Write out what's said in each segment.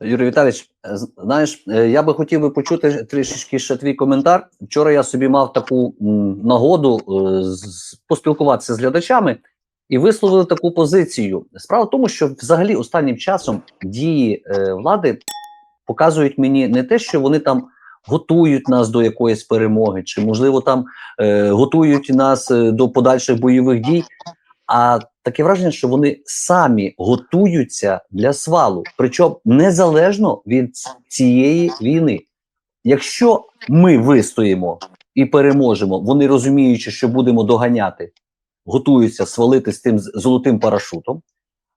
Юрій Віталійович, е, знаєш, е, я би хотів би почути трішечки ще твій коментар. Вчора я собі мав таку нагоду е, поспілкуватися з глядачами і висловили таку позицію. Справа в тому, що взагалі останнім часом дії влади показують мені не те, що вони там готують нас до якоїсь перемоги, чи можливо там готують нас до подальших бойових дій. А таке враження, що вони самі готуються для свалу, причому незалежно від цієї війни. Якщо ми вистоїмо і переможемо, вони розуміючи, що будемо доганяти, готуються свалити з тим золотим парашутом.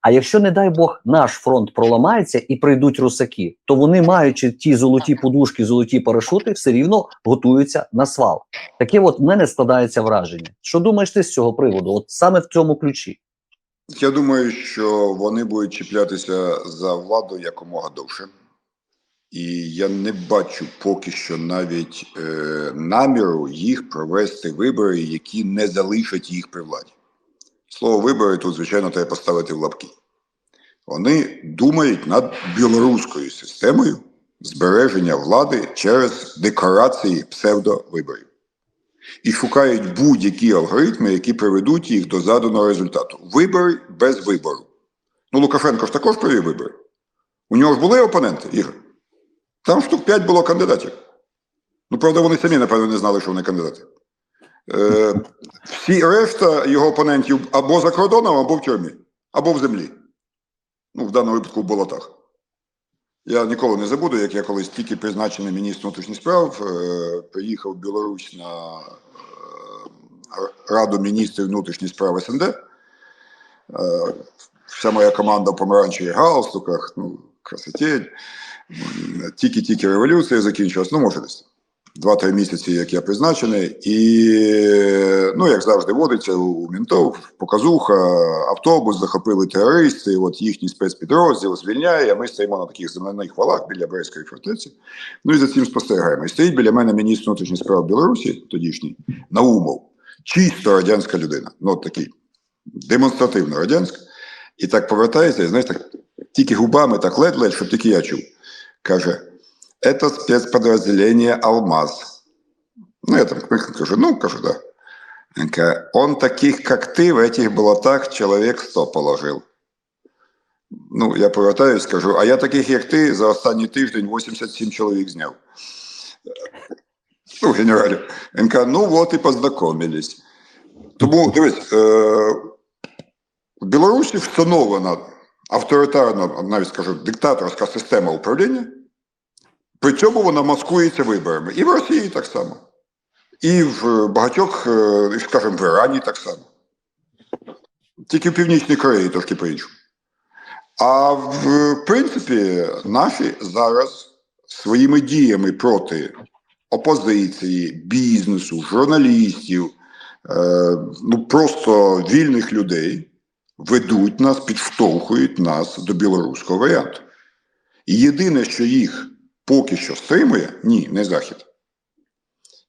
А якщо, не дай Бог, наш фронт проламається і прийдуть русаки, то вони, маючи ті золоті подушки, золоті парашути, все рівно готуються на свал. Таке от в мене складається враження. Що думаєш ти з цього приводу? От саме в цьому ключі. Я думаю, що вони будуть чіплятися за владу якомога довше. І я не бачу поки що навіть е, наміру їх провести вибори, які не залишать їх при владі. Слово вибори тут, звичайно, треба поставити в лапки. Вони думають над білоруською системою збереження влади через декорації псевдовиборів. І шукають будь-які алгоритми, які приведуть їх до заданого результату. Вибори без вибору. Ну, Лукашенко ж також провів вибори. У нього ж були опоненти, Ігор. Там штук 5 було кандидатів. Ну, правда, вони самі, напевно, не знали, що вони кандидати. Е, всі решта його опонентів або за кордоном, або в тюрмі, або в землі. Ну, в даному випадку в болотах. Я ніколи не забуду, як я колись тільки призначений міністр внутрішніх справ, е, приїхав в Білорусь на е, Раду міністрів внутрішніх справ СНД. Е, вся моя команда в помаранчевих галстуках, ну, красотень. Тільки-тільки революція закінчилась, ну, може десь. Два-три місяці, як я призначений, і ну, як завжди водиться у мінтов, показуха, автобус захопили терористи, от їхній спецпідрозділ звільняє. а Ми стоїмо на таких земляних валах біля Брестської фортеці. Ну і за цим спостерігаємо. І стоїть біля мене міністр внутрішніх справ Білорусі, тодішній Наумов, чисто радянська людина. Ну, от такий демонстративно радянська. І так повертається, і знаєш, так тільки губами, так ледь-ледь, щоб тільки я чув. Каже: это спецподразделение «Алмаз». Ну, я там кажу, ну, кажу, да. Він каже, он таких, как ты, в этих болотах человек 100 положил. Ну, я повертаюсь, скажу, а я таких, як ти, за останній тиждень 87 чоловік зняв. Ну, генералі. Він каже, ну от і познайомились. Тому, дивись, е, в Білорусі встановлена авторитарна, навіть скажу, диктаторська система управління. При цьому вона маскується виборами. І в Росії так само. І в багатьох, е, скажімо, в Ірані так само. Тільки в Північній Кореї трошки по-іншому. А в принципі, наші зараз своїми діями проти опозиції, бізнесу, журналістів, е, ну просто вільних людей ведуть нас, підштовхують нас до білоруського варіанту. І єдине, що їх поки що стримує, ні, не Захід.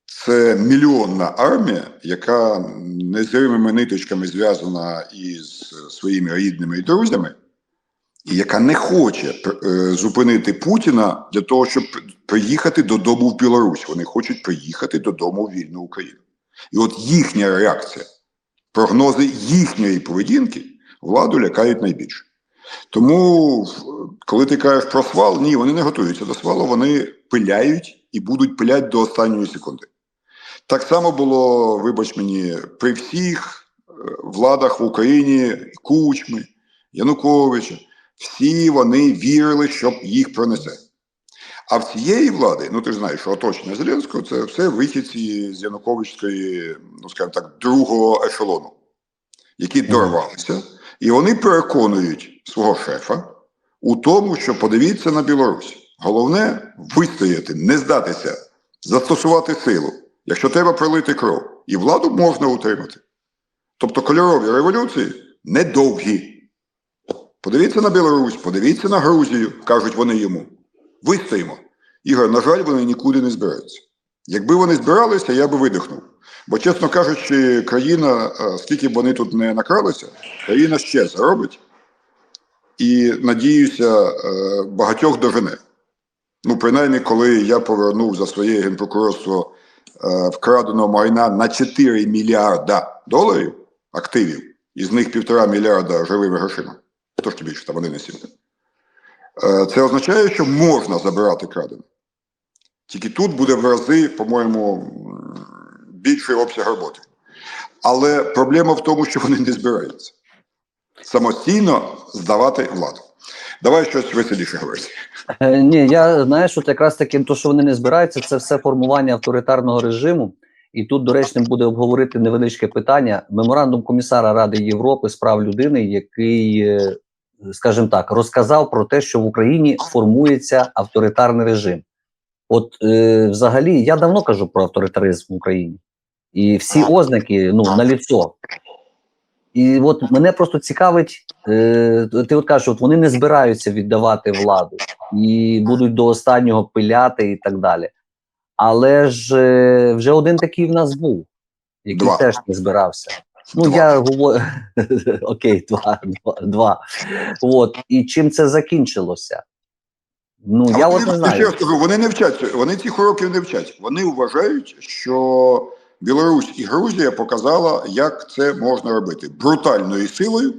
Це мільйонна армія, яка незримими ниточками зв'язана із своїми рідними і друзями, і яка не хоче е, зупинити Путіна для того, щоб приїхати додому в Білорусь. Вони хочуть приїхати додому в вільну Україну. І от їхня реакція, прогнози їхньої поведінки владу лякають найбільше. Тому, коли ти кажеш про свал, ні, вони не готуються до свалу, вони пиляють і будуть пиляти до останньої секунди. Так само було, вибач мені, при всіх е, владах в Україні, Кучми, Януковича, всі вони вірили, що їх пронесе. А в цієї влади, ну ти ж знаєш, що оточення Зеленського це все вихідці з Януковичської, ну скажімо так, другого ешелону, які дорвалися. І вони переконують свого шефа у тому, що подивіться на Білорусь. Головне вистояти, не здатися, застосувати силу. Якщо треба пролити кров, і владу можна утримати. Тобто кольорові революції недовгі. Подивіться на Білорусь, подивіться на Грузію, кажуть вони йому. Вистоїмо. Ігор, на жаль, вони нікуди не збираються. Якби вони збиралися, я би видихнув. Бо, чесно кажучи, країна, е, скільки б вони тут не накралися, країна ще заробить і надіюся, е, багатьох дожене. Ну, принаймні, коли я повернув за своє генпрокурорство е, вкраденого майна на 4 мільярда доларів активів, із них півтора мільярда живими грошима. Трошки більше, там вони не сім. Це означає, що можна забирати крадене. Тільки тут буде в рази, по-моєму, більший обсяг роботи. Але проблема в тому, що вони не збираються самостійно здавати владу. Давай щось веселіше говорити. Е, Ні, я знаєш, от якраз таки, то, що вони не збираються, це все формування авторитарного режиму. І тут доречним буде обговорити невеличке питання. Меморандум комісара Ради Європи з прав людини, який, е, скажімо так, розказав про те, що в Україні формується авторитарний режим. От е, взагалі, я давно кажу про авторитаризм в Україні, і всі ознаки ну, на ліцо. І от мене просто цікавить, е, ти от кажеш, от вони не збираються віддавати владу і будуть до останнього пиляти і так далі. Але ж е, вже один такий в нас був, який Два. теж не збирався. Ну, Два. я говорю, окей, два, два, два. От. І чим це закінчилося? Ну, А я от не ще знаю. раз кажу, вони не вчаться, вони цих уроків не вчать. Вони вважають, що Білорусь і Грузія показала, як це можна робити брутальною силою,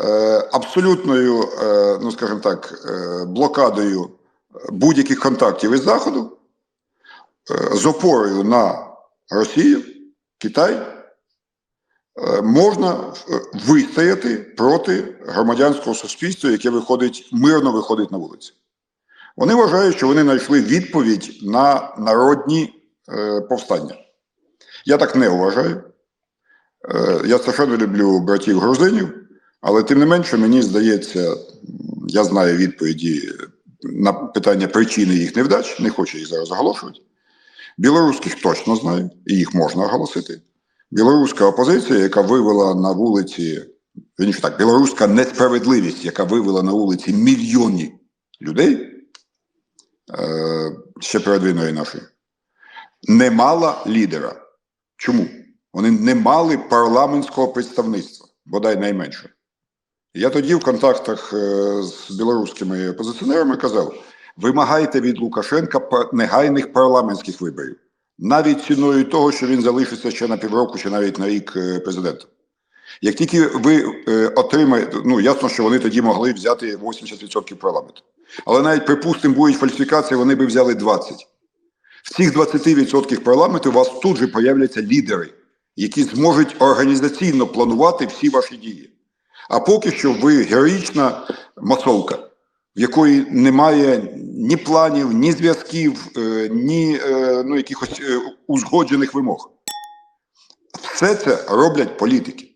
е, абсолютною, е, ну скажімо так, е, блокадою будь-яких контактів із Заходу, з опорою на Росію, Китай. Можна вистояти проти громадянського суспільства, яке виходить мирно виходить на вулиці. Вони вважають, що вони знайшли відповідь на народні повстання. Я так не вважаю. Е, я страшенно люблю братів грузинів, але тим не менше, мені здається, я знаю відповіді на питання причини їх невдач, не хочу їх зараз оголошувати. Білоруських точно знаю, і їх можна оголосити. Білоруська опозиція, яка вивела на вулиці, вірніше так, білоруська несправедливість, яка вивела на вулиці мільйони людей е, ще перед війною нашою, не мала лідера. Чому? Вони не мали парламентського представництва, бодай найменше. Я тоді в контактах е, з білоруськими опозиціонерами казав: вимагайте від Лукашенка негайних парламентських виборів, навіть ціною того, що він залишиться ще на півроку, чи навіть на рік е, президентом. Як тільки ви е, отримаєте, ну ясно, що вони тоді могли взяти 80% парламенту. Але навіть припустимо, будуть фальсифікації, вони би взяли 20. В цих 20% парламенту у вас тут же появляться лідери, які зможуть організаційно планувати всі ваші дії. А поки що ви героїчна масовка, в якої немає ні планів, ні зв'язків, е, ні е, ну, якихось е, узгоджених вимог. Все це роблять політики.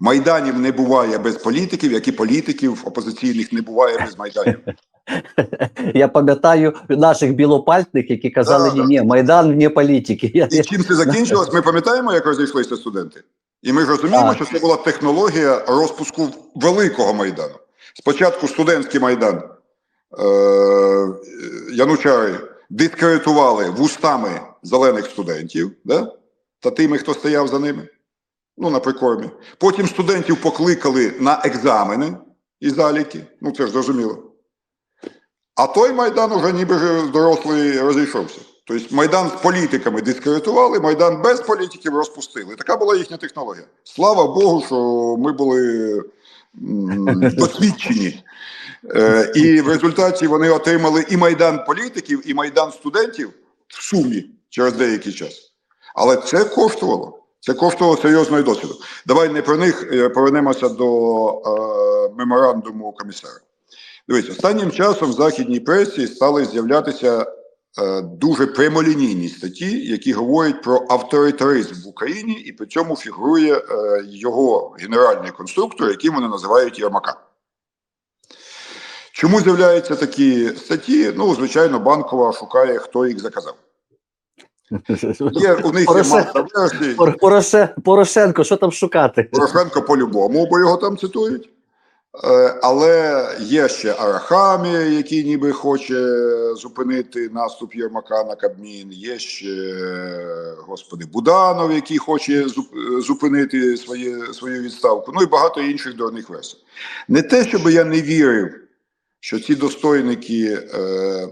Майданів не буває без політиків, як і політиків опозиційних не буває без майданів. Я пам'ятаю наших білопальтних, які казали, Да, ні, ні, Майдан вне політики. І чим це закінчилось? Ми пам'ятаємо, як розійшлися студенти. І ми розуміємо, Так. що це була технологія розпуску великого майдану. Спочатку студентський майдан е- янучари дискредитували вустами зелених студентів, да? та тими, хто стояв за ними. Ну, на прикормі. Потім студентів покликали на екзамени і заліки. Ну, це ж зрозуміло. А той Майдан уже ніби дорослий розійшовся. Тобто Майдан з політиками дискредитували, Майдан без політиків розпустили. Така була їхня технологія. Слава Богу, що ми були досвідчені. Е, і в результаті вони отримали і Майдан політиків, і Майдан студентів в сумі через деякий час. Але це коштувало. Це коштувало серйозного досвіду. Давай не про них е, повернемося до е, меморандуму комісара. Дивись, останнім часом в західній пресі стали з'являтися е, дуже прямолінійні статті, які говорять про авторитаризм в Україні, і при цьому фігурує е, його генеральний конструктор, яким вони називають Єрмака. Чому з'являються такі статті? Ну, звичайно, банкова шукає, хто їх заказав. Є, у них є Пороше- маса версій. Порошенко, що там шукати? Порошенко по-любому, бо його там цитують. Е, Але є ще Арахамі, який ніби хоче зупинити наступ Єрмака на Кабмін. Є ще, господи, Буданов, який хоче зупинити своє, свою відставку. Ну і багато інших дурних версій. Не те, щоб я не вірив, що ці достойники е,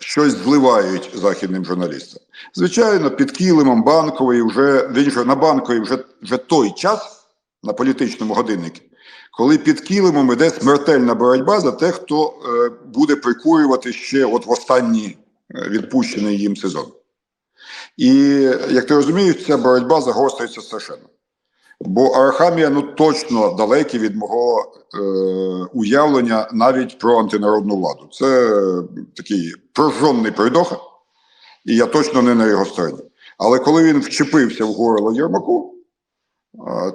щось зливають західним журналістам. Звичайно, під килимом банкової вже він же на банковій вже, вже той час на політичному годиннику, коли під килимом іде смертельна боротьба за те, хто е, буде прикурювати ще от в останній е, відпущений їм сезон. І як ти розумієш, ця боротьба загострюється страшенно. Бо Арахамія ну точно далекий від мого е, уявлення навіть про антинародну владу. Це е, такий прожжений пройдоха, і я точно не на його стороні. Але коли він вчепився в горло Єрмаку,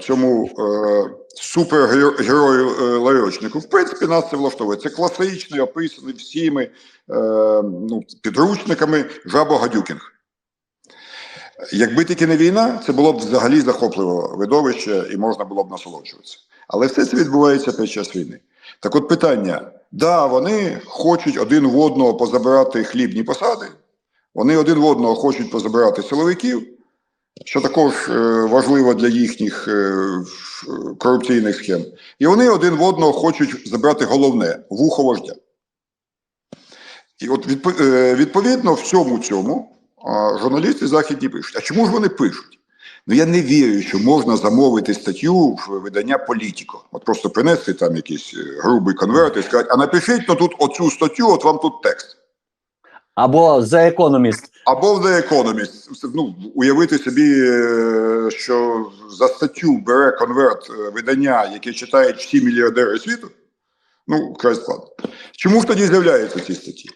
цьому е, супергерою е, ларьочнику, в принципі, нас це влаштовує. Це класичний, описаний всіми е, ну, підручниками жабо-гадюкінг. Якби тільки не війна, це було б взагалі захопливе видовище і можна було б насолоджуватися. Але все це відбувається під час війни. Так от питання: да, вони хочуть один в одного позабирати хлібні посади, вони один в одного хочуть позабирати силовиків, що також е, важливо для їхніх е, корупційних схем. І вони один в одного хочуть забрати головне вухо вождя. І от е, відповідно всьому цьому журналісти західні пишуть. А чому ж вони пишуть? Ну я не вірю, що можна замовити статтю в видання Політіко. От просто принести там якийсь грубий конверт і сказати, а напишіть ну, тут оцю статтю, от вам тут текст. Або The Economist. Або в The Economist. Ну, уявити собі, е, що за статтю бере конверт е, видання, яке читають всі мільярдери світу. Ну, край складно. Чому ж тоді з'являються ці статті?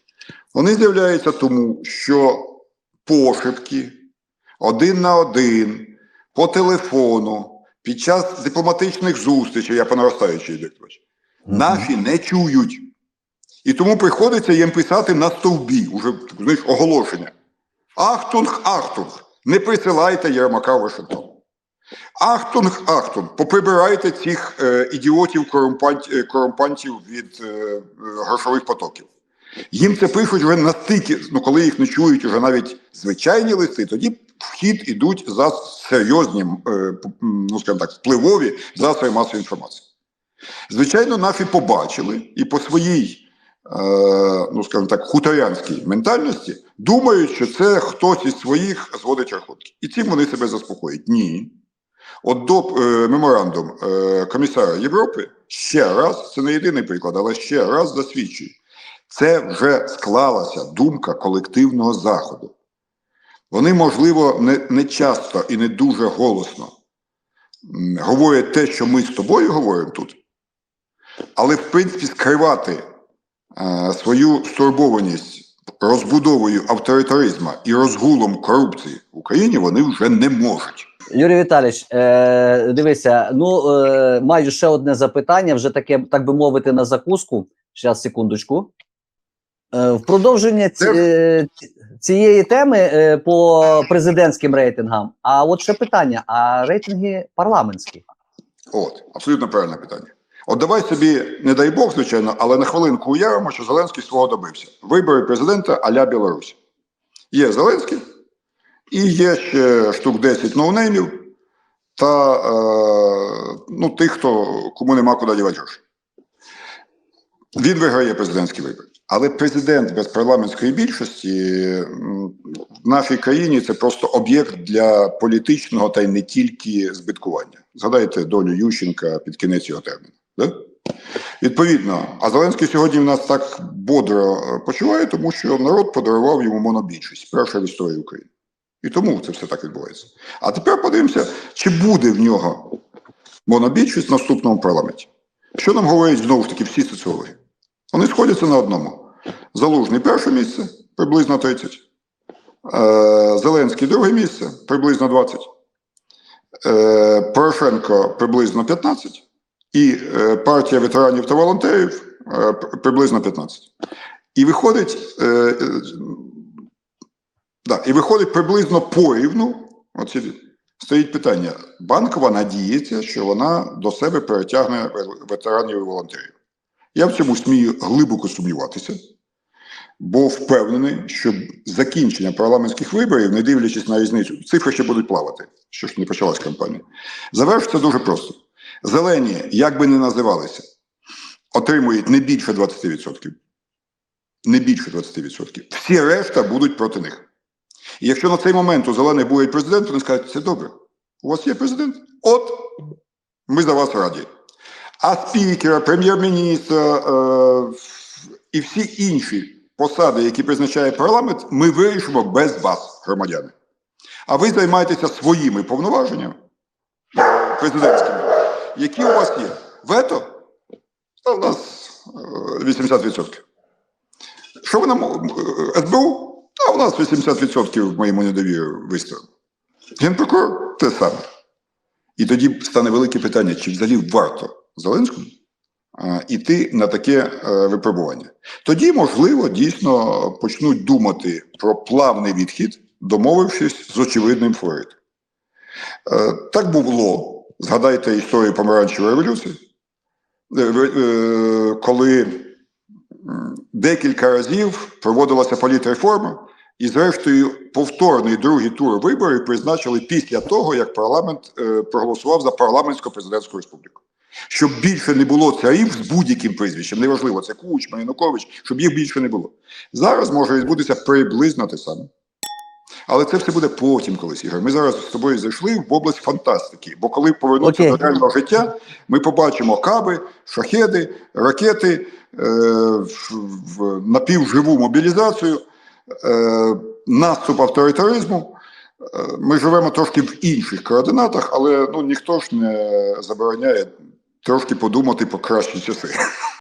Вони з'являються тому, що пошепки один на один, по телефону, під час дипломатичних зустрічей, я по наростаючій йду, наші не чують. І тому приходиться їм писати на стовбі, уже знаєш, оголошення. Ахтунг, ахтунг, не присилайте Єрмака в Вашингтон. Ахтунг, ахтунг, поприбирайте цих е, ідіотів е, корумпантів від е, грошових потоків. Їм це пишуть вже настільки, ну коли їх не чують уже навіть звичайні листи, тоді в хід ідуть за серйозні, е, ну скажімо так, впливові засоби масової інформації. Звичайно, наші побачили і по своїй, ну скажімо так, хуторянській ментальності думають, що це хтось із своїх зводить рахунки. І цим вони себе заспокоїть. Ні. От до е, меморандум е, комісара Європи ще раз, це не єдиний приклад, але ще раз засвідчує. Це вже склалася думка колективного заходу. Вони, можливо, не, не часто і не дуже голосно говорять те, що ми з тобою говоримо тут, але в принципі скривати е, свою стурбованість розбудовою авторитаризму і розгулом корупції в Україні вони вже не можуть. Юрій Віталійович, е, дивися, ну е, маю ще одне запитання, вже таке, так би мовити, на закуску. Зараз, секундочку. Е, в продовження ці, е, цієї теми е, по президентським рейтингам. А от ще питання: а рейтинги парламентські? От, абсолютно правильне питання. От давай собі, не дай Бог, звичайно, але на хвилинку уявимо, що Зеленський свого добився. Вибори президента а-ля Білорусь. Є Зеленський, і є ще штук 10 ноунеймів та е, ну, тих, хто, кому нема куди дівати. Він виграє президентські вибори. Але президент без парламентської більшості в нашій країні це просто об'єкт для політичного та й не тільки збиткування. Згадайте долю Ющенка під кінець його терміну. Да? Відповідно, а Зеленський сьогодні в нас так бодро е, почуває, тому що народ подарував йому монобільшість, перша в історії України. І тому це все так відбувається. А тепер подивимося, чи буде в нього монобільшість в наступному парламенті. Що нам говорять знову ж таки всі соціологи? Вони сходяться на одному. Залужний перше місце, приблизно 30. Е, Зеленський друге місце, приблизно 20. Е, Порошенко приблизно 15. І е, партія ветеранів та волонтерів е, приблизно 15. І виходить, е, да, і виходить приблизно порівну оці стоїть питання: банкова надіється, що вона до себе перетягне ветеранів і волонтерів. Я в цьому смію глибоко сумніватися, бо впевнений, що закінчення парламентських виборів, не дивлячись на різницю, цифри ще будуть плавати, що ж не почалась кампанія. Завершиться дуже просто. Зелені, як би не називалися, отримують не більше 20%. Не більше 20%. Всі решта будуть проти них. І якщо на цей момент у зелених буде президент, вони скажуть, це добре. У вас є президент? От ми за вас раді. А спікера, прем'єр-міністра е, і всі інші посади, які призначає парламент, ми вирішимо без вас, громадяни. А ви займаєтеся своїми повноваженнями президентськими, які у вас є. Вето? Та у нас е, 80%. Що ви нам е, СБУ? А у нас 80% в моєму недовірі виставлено. Генпрокурор те саме. І тоді стане велике питання, чи взагалі варто Зеленському а, іти на таке е, випробування. Тоді, можливо, дійсно почнуть думати про плавний відхід, домовившись з очевидним Флорид. Е, так було. Згадайте історію помаранчевої революції, е, е, коли декілька разів проводилася політреформа, і, зрештою, повторний другий тур виборів призначили після того, як парламент е, проголосував за парламентсько президентську республіку. Щоб більше не було царів з будь-яким прізвищем, неважливо, це Кучма, Янукович, щоб їх більше не було. Зараз може відбутися приблизно те саме. Але це все буде потім колись, Ігор. Ми зараз з тобою зайшли в область фантастики. Бо коли повернуться Окей. до реального життя, ми побачимо каби, шахеди, ракети, е, в, в напівживу мобілізацію, е, наступ авторитаризму. Е, Ми живемо трошки в інших координатах, але ну ніхто ж не забороняє трошки подумати про кращі часи.